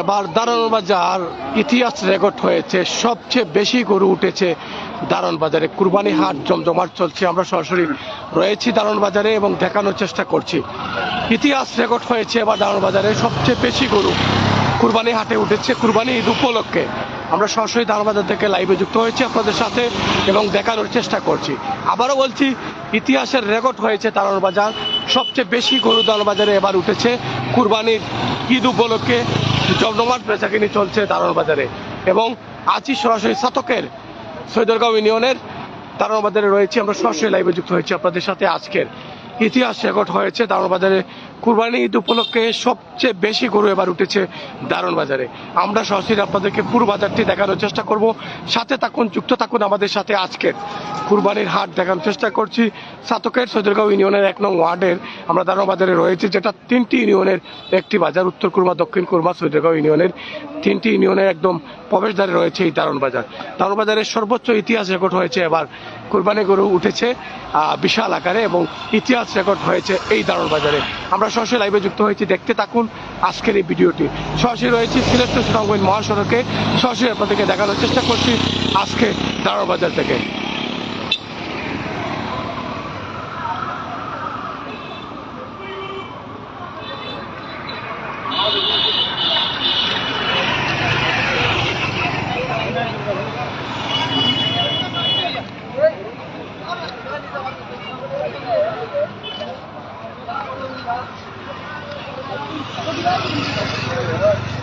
এবার দারুণ বাজার ইতিহাস রেকর্ড হয়েছে, সবচেয়ে বেশি গরু উঠেছে দারুণ বাজারে কুরবানি হাট জমজমাট চলছে, আমরা সরাসরি রয়েছি দারুণ বাজারে এবং দেখানোর চেষ্টা করছি। ইতিহাস রেকর্ড হয়েছে এবার দারুণ বাজারে সবচেয়ে বেশি গরু কুরবানি হাটে উঠেছে, কুরবানি ঈদ উপলক্ষে। আমরা সরাসরি দারুণ বাজার থেকে লাইভে যুক্ত হয়েছি আপনাদের সাথে এবং দেখানোর চেষ্টা করছি। আবারও বলছি ইতিহাসের রেকর্ড হয়েছে দারুণ বাজার। সবচেয়ে বেশি গরু দল বাজারে এবার উঠেছে কুরবানির ঈদ উপলক্ষে। জমজমাট বেচাকিনি চলছে দারুণ বাজারে। এবং আছি সরাসরি শতকের সৈদরগাঁও ইউনিয়নের দারুণ বাজারে রয়েছে। আমরা সরাসরি লাইভে যুক্ত হয়েছি আপনাদের সাথে আজকের। ইতিহাস রেকর্ড হয়েছে দারুণ বাজারে কুরবানি ঈদ উপলক্ষে সবচেয়ে বেশি গরু এবার উঠেছে দারুণ বাজারে আমরা সরাসরি আপনাদেরকে পুরো বাজারটি দেখানোর চেষ্টা করব। সাথে থাকুন, যুক্ত থাকুন আমাদের সাথে আজকের কুরবানির হাট দেখানোর চেষ্টা করছি। সাতকের সৈদরগাঁও ইউনিয়নের এক নং ওয়ার্ডের আমরা দারুণ বাজারে রয়েছি, যেটা তিনটি ইউনিয়নের একটি বাজার, উত্তর কুরমা, দক্ষিণ কুরমা, সৈদরগাঁও ইউনিয়নের তিনটি ইউনিয়নের একদম প্রবেশদ্বারে রয়েছে এই দারুণ বাজার। দারুণ বাজারের সর্বোচ্চ ইতিহাস রেকর্ড হয়েছে এবার কোরবানি গরু উঠেছে বিশাল আকারে এবং ইতিহাস রেকর্ড হয়েছে এই দারুণ বাজারে। আমরা সরাসরি লাইভে যুক্ত হয়েছি, দেখতে থাকুন আজকের এই ভিডিওটি। সরাসরি রয়েছে সিলেট মহাসড়কে। সরাসরি আপনাদেরকে দেখানোর চেষ্টা করছি আজকে দারুণ বাজার থেকে।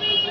দিতে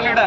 আমরা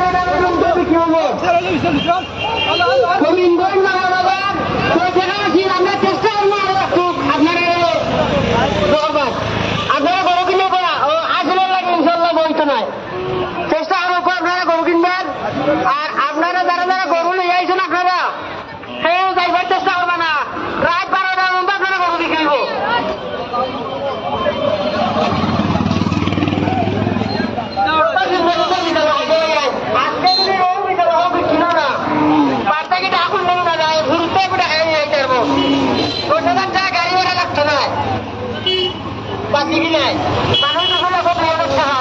কবিন্দর ধন্যবাদ যা গাড়ি ভাড়া লাগতো না। বাকি নাই? মানুষ দুটো লক্ষ দুই হাজার টাকা